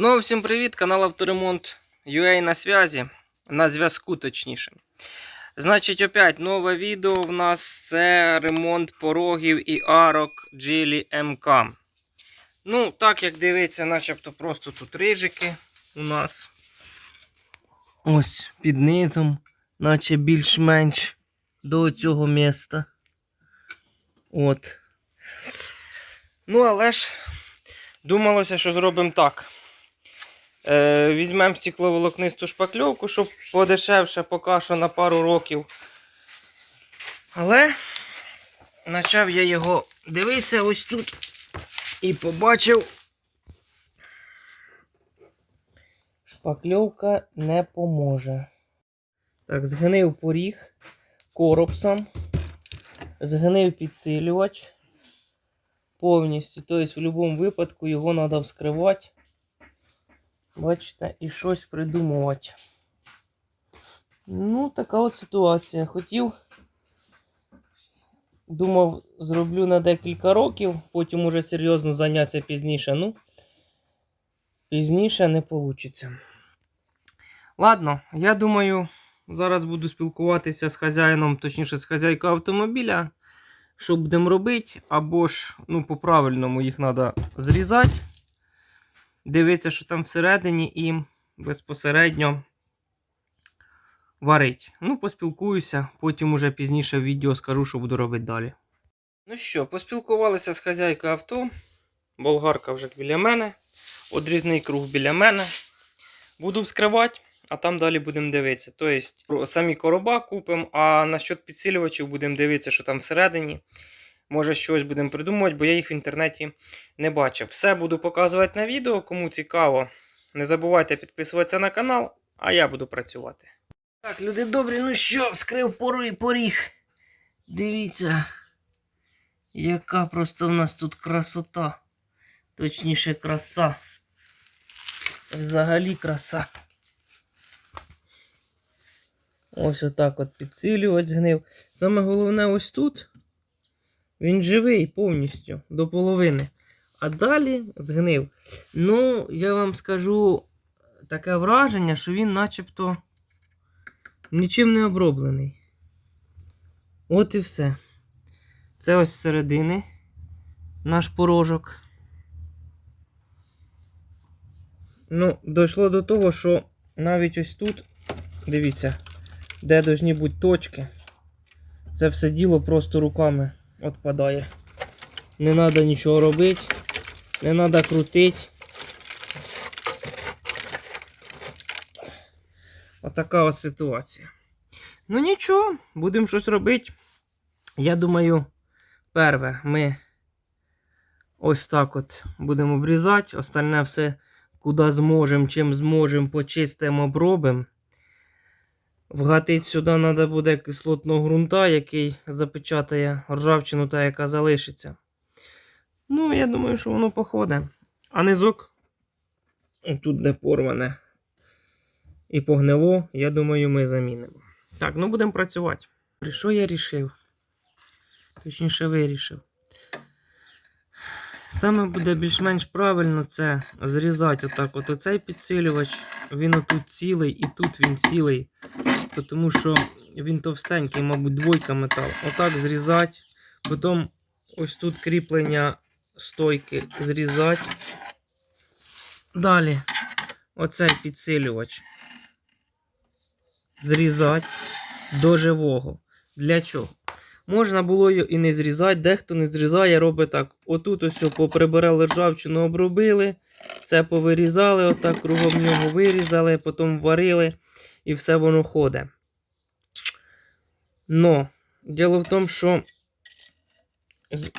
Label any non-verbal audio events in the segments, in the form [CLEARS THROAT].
Знову всім привіт, канал Авторемонт UA на зв'язі. На зв'язку точніше. Значить, опять нове відео в нас це ремонт порогів і арок Geely MK. Ну, так як дивиться, начебто просто тут рижики у нас. Ось під низом, наче більш-менш до цього міста. От. Ну, але ж думалося, що зробимо так. Е, Візьмемо стекловолокнисту шпакльовку, щоб подешевше поки що на пару років. Але почав я його дивитися ось тут і побачив. Шпакльовка не поможе. Так, згнив поріг коробсом, згнив підсилювач повністю. Тобто, в будь-якому випадку його треба вскривати. Бачите, і щось придумувати. Ну, така от ситуація. Хотів, думав, зроблю на декілька років, потім уже серйозно зайнятися пізніше. Ну, пізніше не вийде. Ладно, я думаю, зараз буду спілкуватися з хазяїном, точніше, з хазяйкою автомобіля. Що будемо робити, або ж, ну, по-правильному їх треба зрізати дивитися, що там всередині, і безпосередньо варить. Ну, поспілкуюся, потім уже пізніше в відео скажу, що буду робити далі. Ну що, поспілкувалися з хазяйкою авто. Болгарка вже біля мене. Одрізний круг біля мене. Буду вскривати, а там далі будемо дивитися. Тобто, самі короба купимо, а насчет підсилювачів будемо дивитися, що там всередині. Може, щось будемо придумувати, бо я їх в інтернеті не бачив. Все буду показувати на відео. Кому цікаво, не забувайте підписуватися на канал, а я буду працювати. Так, люди добрі, ну що, вскрив пору і поріг. Дивіться, яка просто в нас тут красота. Точніше, краса. Взагалі краса. Ось отак от підсилювач згнив. Саме головне ось тут. Він живий повністю до половини. А далі згнив. Ну, я вам скажу таке враження, що він начебто нічим не оброблений. От і все. Це ось середини наш порожок. Ну, дійшло до того, що навіть ось тут, дивіться, де повинні бути точки. Це все діло просто руками відпадає. Не треба нічого робити, не треба крутити. Отака ось ситуація. Ну нічого, будемо щось робити. Я думаю, перше, ми ось так от будемо обрізати. Остальне все, куди зможемо, чим зможемо, почистимо, обробимо. Вгатити сюди треба буде кислотного ґрунта, який запечатає ржавчину та яка залишиться. Ну, я думаю, що воно походить. А низок, тут де порване і погнило, я думаю, ми замінимо. Так, ну будемо працювати. Що я рішив? Точніше, вирішив. Саме буде більш-менш правильно це зрізати отак от оцей підсилювач. Він отут цілий і тут він цілий тому що він товстенький, мабуть, двойка метал. Отак зрізати. Потім ось тут кріплення стойки зрізати. Далі оцей підсилювач. Зрізати до живого. Для чого? Можна було і не зрізати, дехто не зрізає, робить так. Отут ось поприбирали ржавчину, обробили, це повирізали, отак кругом нього вирізали, потім варили і все воно ходить. Но, діло в тому, що з,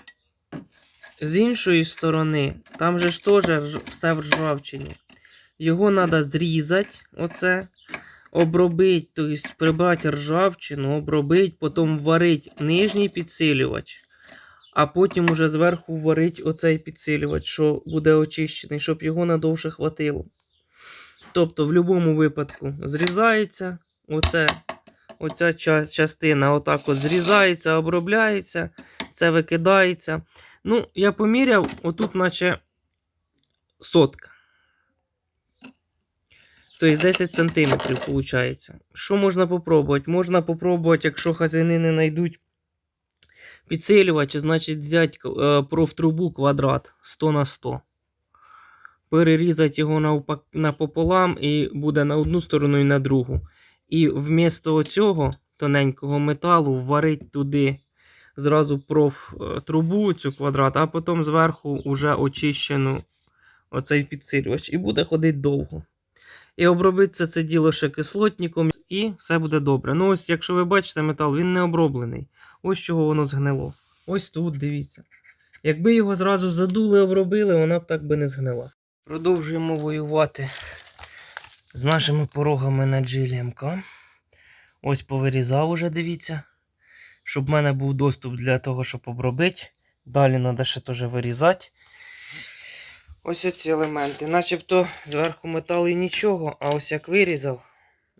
з іншої сторони, там же ж теж все в ржавчині. Його треба зрізати, оце, обробити, тобто прибрати ржавчину, обробити, потім варити нижній підсилювач, а потім уже зверху варити оцей підсилювач, що буде очищений, щоб його надовше хватило. Тобто, в будь-якому випадку зрізається оце, оця частина отак от зрізається, обробляється, це викидається. Ну, я поміряв, отут, наче сотка. Тобто 10 сантиметрів виходить. Що можна попробувати? Можна попробувати, якщо хазяїни не знайдуть підсилювача, значить взяти е, профтрубу квадрат 100 на 100. Перерізати його напополам і буде на одну сторону і на другу. І вмісто цього тоненького металу варить туди зразу профтрубу цю квадрат, а потім зверху вже очищену оцей підсилювач. І буде ходити довго. І обробиться це діло ще кислотником, і все буде добре. Ну, ось, якщо ви бачите метал, він не оброблений. Ось чого воно згнило. Ось тут, дивіться. Якби його зразу задули, обробили, вона б так би не згнила. Продовжуємо воювати з нашими порогами на GLMK. Ось повирізав уже, дивіться. Щоб в мене був доступ для того, щоб обробити. Далі треба ще теж вирізати. Ось ці елементи. Начебто зверху метал і нічого, а ось як вирізав,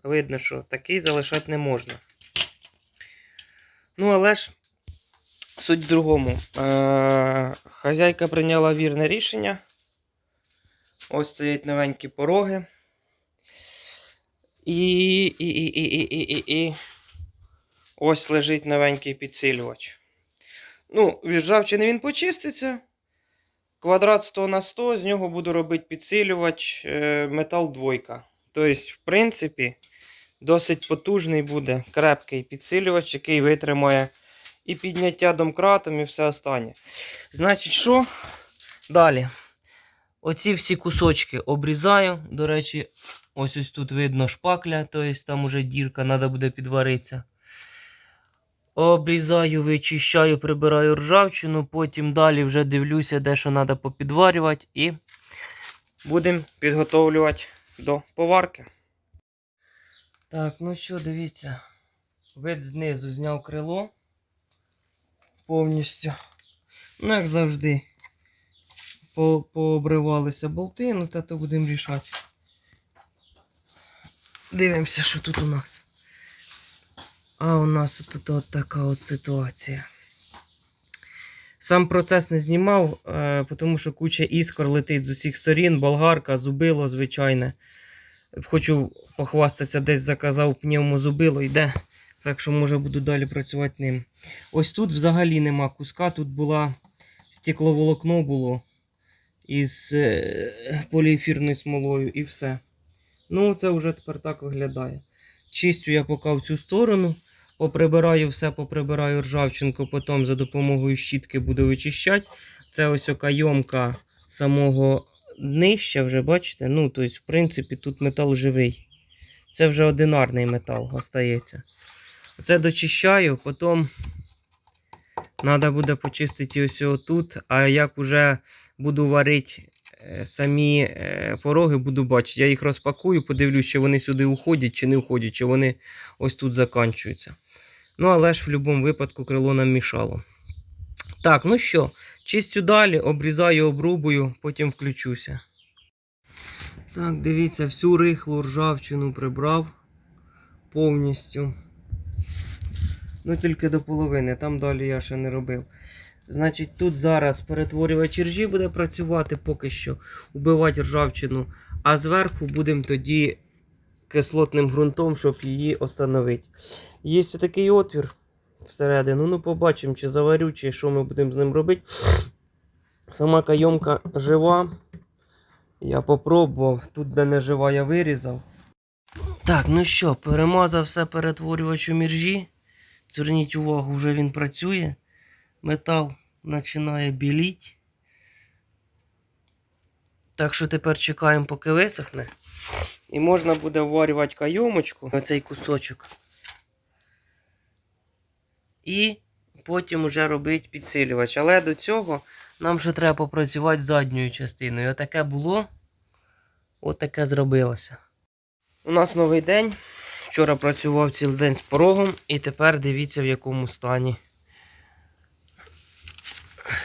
видно, що такий залишати не можна. Ну, але ж суть в другому. Е- хазяйка прийняла вірне рішення. Ось стоять новенькі пороги. І, і, і, і, і, і, і, і. Ось лежить новенький підсилювач. Ну, від ржавчини він почиститься. Квадрат 100 на 100, з нього буду робити підсилювач е, метал двойка. Тобто, в принципі, досить потужний буде крепкий підсилювач, який витримає і підняття домкратом, і все останнє. Значить, що? Далі. Оці всі кусочки обрізаю. До речі, ось ось тут видно шпакля, тобто там уже дірка, треба буде підваритися. Обрізаю, вичищаю, прибираю ржавчину, потім далі вже дивлюся, де що треба попідварювати, і будемо підготовлювати до поварки. Так, ну що, дивіться. Вид знизу зняв крило повністю. Ну, як завжди, по пообривалися болти, ну та то будемо рішати. Дивимося, що тут у нас. А у нас тут от така от ситуація. Сам процес не знімав, е, тому що куча іскор летить з усіх сторін, болгарка, зубило звичайне. Хочу похвастатися, десь заказав пневмозубило, йде. Так що, може, буду далі працювати ним. Ось тут взагалі нема куска, тут була стекловолокно було із е, поліефірною смолою і все. Ну, це вже тепер так виглядає. Чистю я поки в цю сторону. Поприбираю все, поприбираю ржавчинку, потім за допомогою щітки буду вичищати. Це ось окайомка самого днища, вже бачите? Ну, тобто, в принципі, тут метал живий. Це вже одинарний метал остається. Це дочищаю, потім треба буде почистити ось тут. А як вже буду варити е, самі е, пороги, буду бачити. Я їх розпакую, подивлюсь, чи вони сюди уходять, чи не уходять, чи вони ось тут закінчуються. Ну, але ж в будь-якому випадку крило нам мішало. Так, ну що, чистю далі, обрізаю, обрубую, потім включуся. Так, дивіться, всю рихлу ржавчину прибрав повністю. Ну, тільки до половини, там далі я ще не робив. Значить, тут зараз перетворювач ржі буде працювати поки що, убивати ржавчину, а зверху будемо тоді кислотним ґрунтом, щоб її остановити. Є такий отвір всередину. Ну, побачимо, чи заварю, чи що ми будемо з ним робити. Сама кайомка жива. Я попробував. Тут, де не жива, я вирізав. Так, ну що, перемазав все перетворювач у міржі. Зверніть увагу, вже він працює. Метал починає біліти. Так що тепер чекаємо, поки висохне. І можна буде вварювати кайомочку, оцей кусочок. І потім вже робити підсилювач. Але до цього нам ще треба попрацювати задньою частиною. Отаке було, отаке зробилося. У нас новий день. Вчора працював цілий день з порогом, і тепер дивіться, в якому стані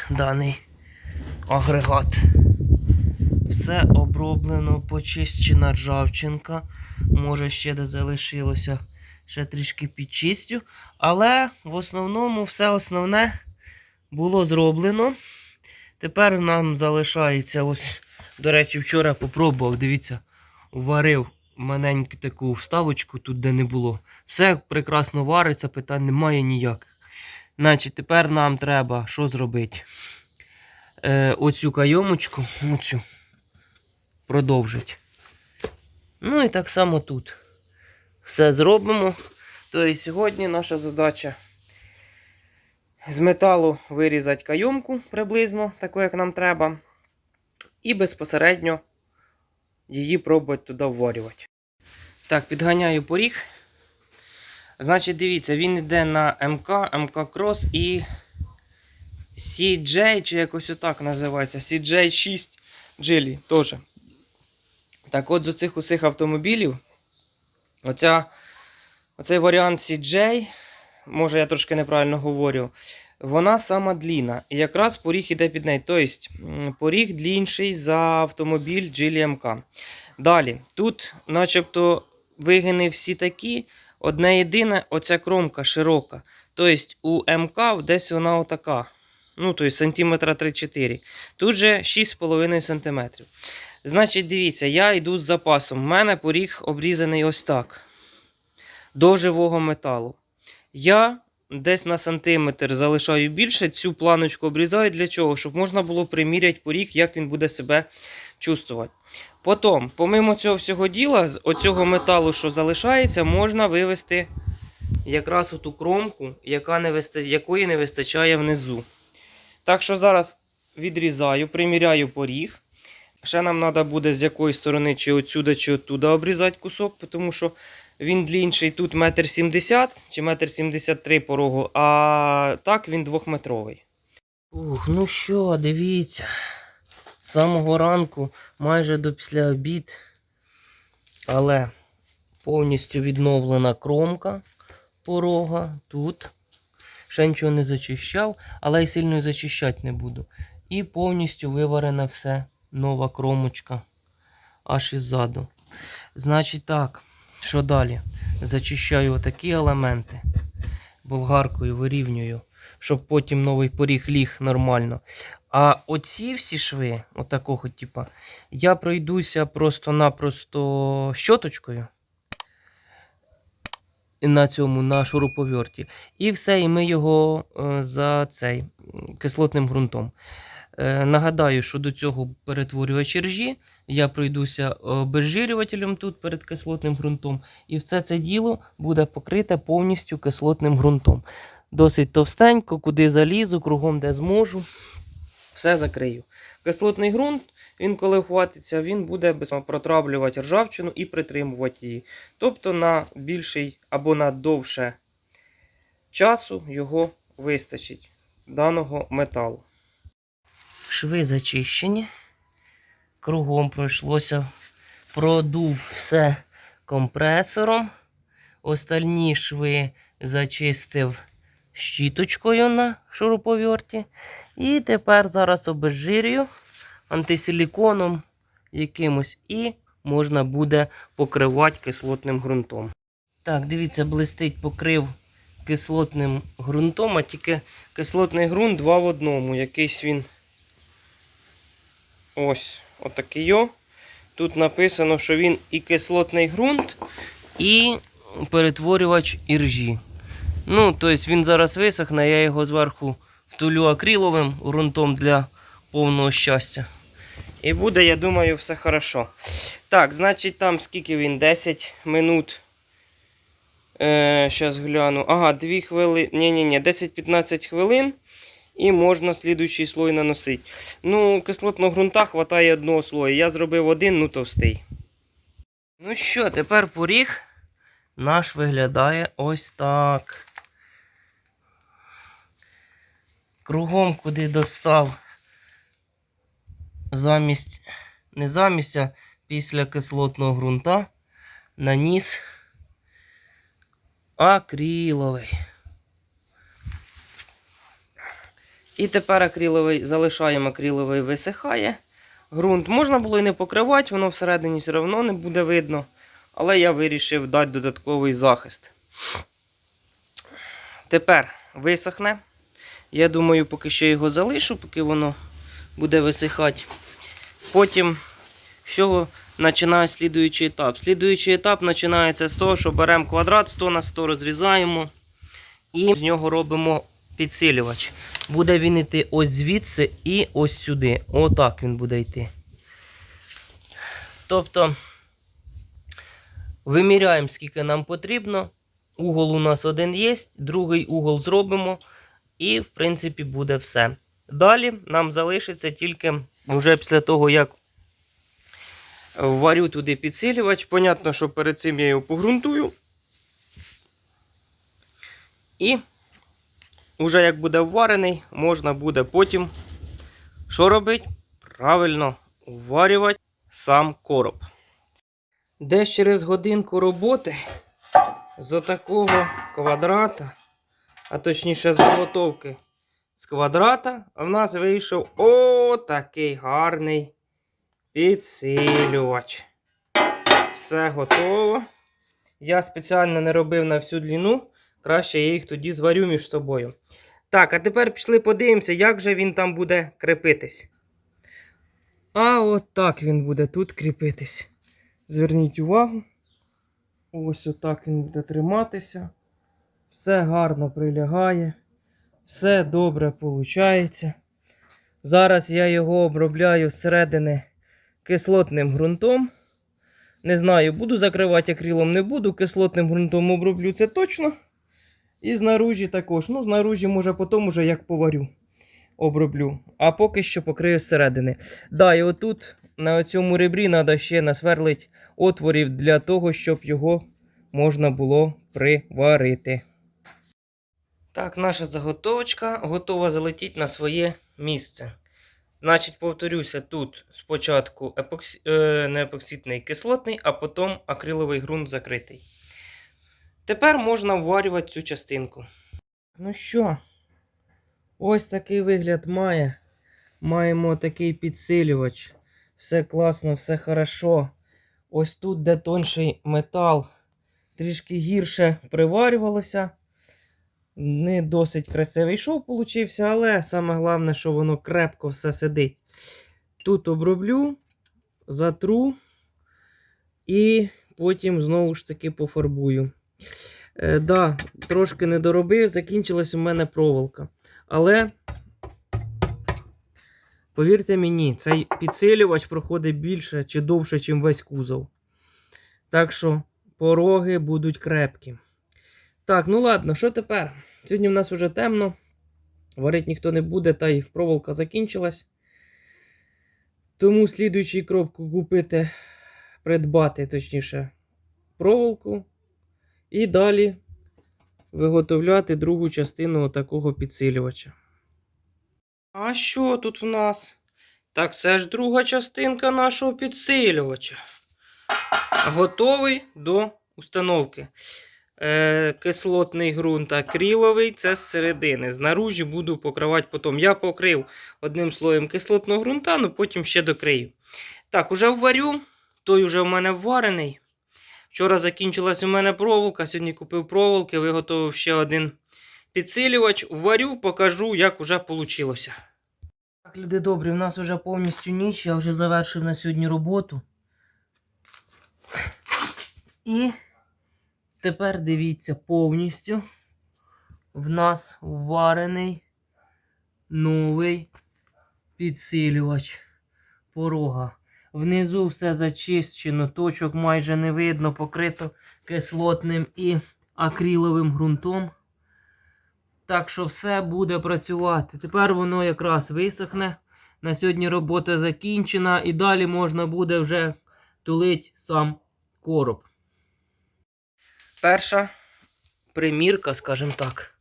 даний агрегат. Все оброблено, почищена ржавчинка. Може, ще де залишилося, ще трішки підчистю. Але в основному все основне було зроблено. Тепер нам залишається ось, до речі, вчора попробував, дивіться, варив маленьку таку вставочку тут, де не було. Все прекрасно вариться, питань немає ніяких. Значить, тепер нам треба що зробити? Е, оцю кайомочку, оцю, продовжити. Ну і так само тут. Все зробимо. Тобто сьогодні наша задача з металу вирізати кайомку приблизно, таку, як нам треба, і безпосередньо її пробувати туди вварювати. Так, підганяю поріг. Значить, дивіться, він йде на МК, МК Cross і CJ, чи якось отак називається. CJ6 Jelly теж. Так от з оцих усіх автомобілів, оця, оцей варіант CJ, може я трошки неправильно говорю, вона сама длінна. І якраз поріг іде під неї. Тобто поріг длінший за автомобіль Geely MK. Далі, тут, начебто, вигини всі такі. Одне єдине, оця кромка широка. Тобто у МК десь вона отака. Ну, тобто сантиметра 3-4. Тут же 6,5 см. Значить, дивіться, я йду з запасом. У мене поріг обрізаний ось так. До живого металу. Я десь на сантиметр залишаю більше, цю планочку обрізаю для чого? Щоб можна було приміряти поріг, як він буде себе чувствувати. Потім, помимо цього всього діла, з оцього металу, що залишається, можна вивести якраз оту кромку, яка не виста... якої не вистачає внизу. Так що зараз відрізаю, приміряю поріг. Ще нам треба буде з якої сторони, чи отсюди, чи оттуда обрізати кусок, тому що він длінший тут метр сімдесят чи метр сімдесят три порогу, а так він двохметровий. Ух, ну що, дивіться. З самого ранку, майже до після обід, але повністю відновлена кромка порога тут. Ще нічого не зачищав, але й сильно зачищати не буду. І повністю виварене все, нова кромочка аж іззаду. Значить так, що далі? Зачищаю отакі елементи болгаркою вирівнюю, щоб потім новий поріг ліг нормально. А оці всі шви, отакого типа, я пройдуся просто-напросто щоточкою. На цьому на шуруповерті. І все, і ми його е, за цей кислотним ґрунтом. Е, нагадаю, що до цього перетворювач ржі. Я пройдуся обезжирювателем тут перед кислотним ґрунтом. І все це діло буде покрите повністю кислотним ґрунтом. Досить товстенько, куди залізу, кругом де зможу. Все закрию. Кислотний ґрунт, він коли хватиться, він буде протравлювати ржавчину і притримувати її. Тобто на більший або на довше часу його вистачить даного металу. Шви зачищені. Кругом пройшлося, продув все компресором. Остальні шви зачистив щіточкою на шуруповерті. І тепер зараз обезжирюю антисиліконом якимось і можна буде покривати кислотним ґрунтом. Так, дивіться, блистить покрив кислотним ґрунтом, а тільки кислотний ґрунт два в одному. Якийсь він ось отакий. Тут написано, що він і кислотний ґрунт, і перетворювач іржі. Ну, тобто він зараз висохне, я його зверху втулю акриловим ґрунтом для повного щастя. І буде, я думаю, все хорошо. Так, значить, там скільки він? 10 минут. Е, гляну. Ага, 2 хвилини. Ні-ні-ні, 10-15 хвилин. І можна слідуючий слой наносити. Ну, кислотного ґрунта хватає одного слою. Я зробив один, ну товстий. Ну що, тепер поріг наш виглядає ось так. Кругом, куди достав, замість, не замість, а після кислотного ґрунта наніс акриловий. І тепер акриловий залишаємо акриловий висихає. Ґрунт можна було і не покривати, воно всередині все одно не буде видно. Але я вирішив дати додатковий захист. Тепер висохне. Я думаю, поки що його залишу, поки воно буде висихати. Потім, що починаю слідуючий етап. Слідуючий етап починається з того, що беремо квадрат 100 на 100, розрізаємо і з нього робимо підсилювач. Буде він йти ось звідси і ось сюди. Отак він буде йти. Тобто виміряємо, скільки нам потрібно. Угол у нас один є, другий угол зробимо, і, в принципі, буде все. Далі нам залишиться тільки вже після того, як варю туди підсилювач. Понятно, що перед цим я його погрунтую. І вже як буде вварений, можна буде потім що робити? Правильно вварювати сам короб. Десь через годинку роботи з отакого квадрата, а точніше заготовки з квадрата, а в нас вийшов отакий гарний підсилювач. Все готово. Я спеціально не робив на всю длину. Краще я їх тоді зварю між собою. Так, а тепер пішли подивимося, як же він там буде крепитись. А от так він буде тут кріпитись. Зверніть увагу. Ось отак він буде триматися. Все гарно прилягає. Все добре виходить. Зараз я його обробляю зсередини кислотним ґрунтом. Не знаю, буду закривати акрилом, не буду. Кислотним ґрунтом оброблю це точно. І знаружі також. Ну, знаружі, може, потім уже як поварю. Оброблю. А поки що покрию зсередини. Да, і отут на цьому ребрі треба ще насверлити отворів для того, щоб його можна було приварити. Так, наша заготовочка готова залетіти на своє місце. Значить, повторюся, тут спочатку епоксі... е, не епоксидний кислотний, а потім акриловий ґрунт закритий. Тепер можна вварювати цю частинку. Ну що, ось такий вигляд має. Маємо такий підсилювач. Все класно, все хорошо. Ось тут, де тонший метал, трішки гірше приварювалося. Не досить красивий шов получився, але саме головне, що воно крепко все сидить. Тут оброблю, затру і потім знову ж таки пофарбую. Е, да, трошки не доробив, закінчилась у мене проволока. Але, повірте мені, цей підсилювач проходить більше чи довше, ніж весь кузов. Так що пороги будуть крепкі. Так, ну ладно, що тепер? Сьогодні в нас вже темно. Варити ніхто не буде, та й проволока закінчилась. Тому слідуючий крок купити, придбати, точніше, проволоку. І далі виготовляти другу частину такого підсилювача. А що тут в нас? Так, це ж друга частинка нашого підсилювача. Готовий до установки. Е, кислотний ґрунт акриловий, це з середини. Знаружі буду покривати потім. Я покрив одним слоєм кислотного ґрунта, ну потім ще докрию. Так, уже вварю. Той уже в мене вварений. Вчора закінчилась у мене проволока, сьогодні купив проволоки, виготовив ще один підсилювач. Вварю, покажу, як уже вийшло. Так, люди добрі, в нас вже повністю ніч, я вже завершив на сьогодні роботу. І тепер дивіться повністю. В нас вварений новий підсилювач порога. Внизу все зачищено, точок майже не видно, покрито кислотним і акриловим ґрунтом. Так що все буде працювати. Тепер воно якраз висохне. На сьогодні робота закінчена і далі можна буде вже тулити сам короб. Перша примірка, скажімо так,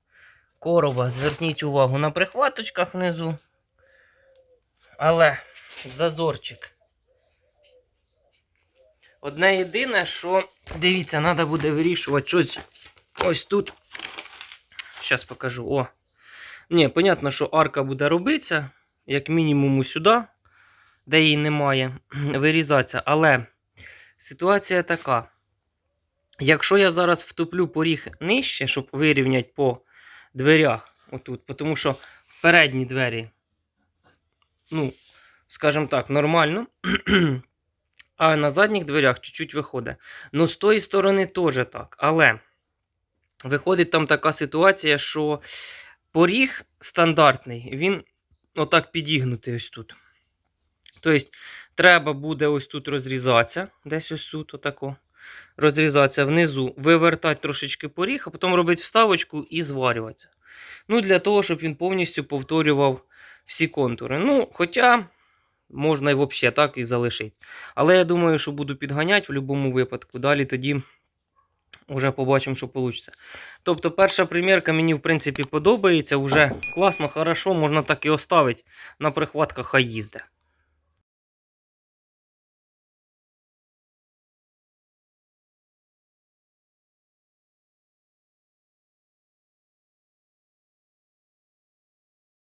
короба. Зверніть увагу на прихваточках внизу. Але зазорчик. Одне єдине, що, дивіться, треба буде вирішувати щось ось тут. Зараз покажу. О. Ні, понятно, що арка буде робитися, як мінімум сюди, де її немає, [CLEARS THROAT] вирізатися. Але ситуація така. Якщо я зараз втоплю поріг нижче, щоб вирівняти по дверях, отут, тому що передні двері, ну, скажімо так, нормально. [CLEARS THROAT] а на задніх дверях чуть-чуть виходить. Ну, з тої сторони теж так. Але виходить там така ситуація, що поріг стандартний, він отак підігнутий ось тут. Тобто, треба буде ось тут розрізатися, десь ось тут, отако. Розрізатися внизу, вивертати трошечки поріг, а потім робити вставочку і зварюватися. Ну, для того, щоб він повністю повторював всі контури. Ну, хоча можна і взагалі так і залишити. Але я думаю, що буду підганяти в будь-якому випадку. Далі тоді вже побачимо, що вийде. Тобто, перша примірка мені, в принципі, подобається. Уже класно, хорошо, можна так і оставити. На прихватках хай їздить.